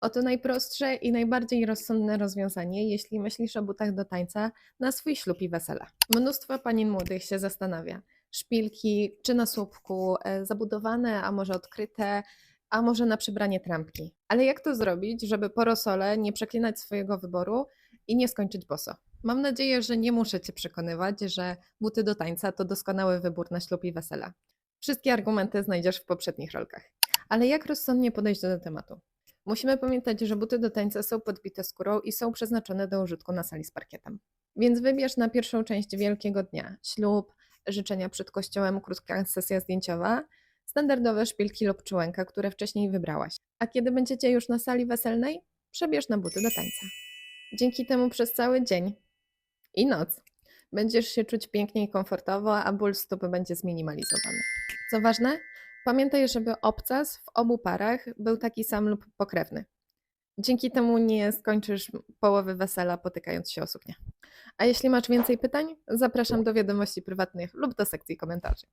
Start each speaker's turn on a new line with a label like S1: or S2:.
S1: Oto najprostsze i najbardziej rozsądne rozwiązanie, jeśli myślisz o butach do tańca na swój ślub i wesele. Mnóstwo panien młodych się zastanawia. Szpilki czy na słupku, e, zabudowane, a może odkryte, a może na przybranie trampki. Ale jak to zrobić, żeby po rosole nie przeklinać swojego wyboru i nie skończyć boso? Mam nadzieję, że nie muszę Cię przekonywać, że buty do tańca to doskonały wybór na ślub i wesela. Wszystkie argumenty znajdziesz w poprzednich rolkach. Ale jak rozsądnie podejść do tematu? Musimy pamiętać, że buty do tańca są podbite skórą i są przeznaczone do użytku na sali z parkietem. Więc wybierz na pierwszą część Wielkiego Dnia ślub, życzenia przed kościołem, krótka sesja zdjęciowa, standardowe szpilki lub czułenka, które wcześniej wybrałaś. A kiedy będziecie już na sali weselnej, przebierz na buty do tańca. Dzięki temu przez cały dzień i noc będziesz się czuć pięknie i komfortowo, a ból stóp będzie zminimalizowany. Co ważne, pamiętaj, żeby obcas w obu parach był taki sam lub pokrewny. Dzięki temu nie skończysz połowy wesela potykając się o suknię. A jeśli masz więcej pytań, zapraszam do wiadomości prywatnych lub do sekcji komentarzy.